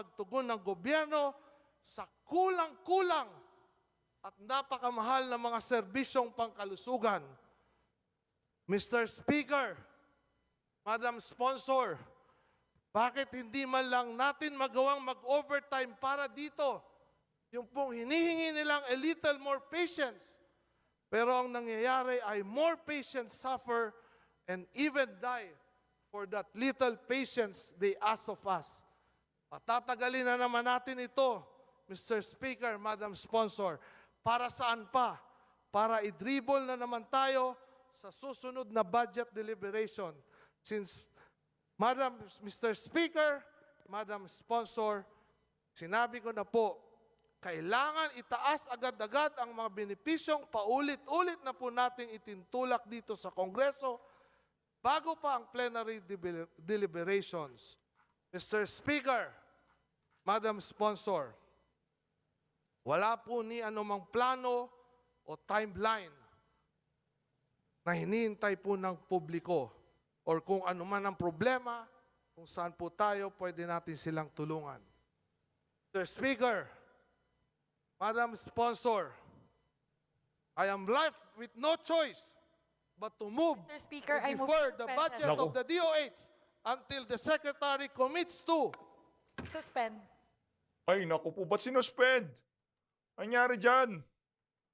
pagtugon ng gobyerno sa kulang-kulang at napakamahal na mga serbisyong pangkalusugan. Mr. Speaker, Madam Sponsor, bakit hindi man lang natin magawang mag-overtime para dito? Yung pong hinihingi nilang a little more patience. Pero ang nangyayari ay more patients suffer and even die for that little patience they ask of us. Patatagalin na naman natin ito, Mr. Speaker, Madam Sponsor. Para saan pa? Para i-dribble na naman tayo sa susunod na budget deliberation. Since, Madam, Mr. Speaker, Madam Sponsor, sinabi ko na po, kailangan itaas agad-agad ang mga benepisyong paulit-ulit na po nating itintulak dito sa Kongreso bago pa ang plenary deliberations. Mr. Speaker, Madam Sponsor, wala po ni anumang plano o timeline na hinihintay po ng publiko or kung ano man ang problema, kung saan po tayo pwede natin silang tulungan. Mr. Speaker, Madam Sponsor, I am left with no choice but to move Mr. Speaker, to I move the suspension. budget Naku. of the DOH until the Secretary commits to Suspend. Ay, naku po, ba't sinuspend? Anyari dyan?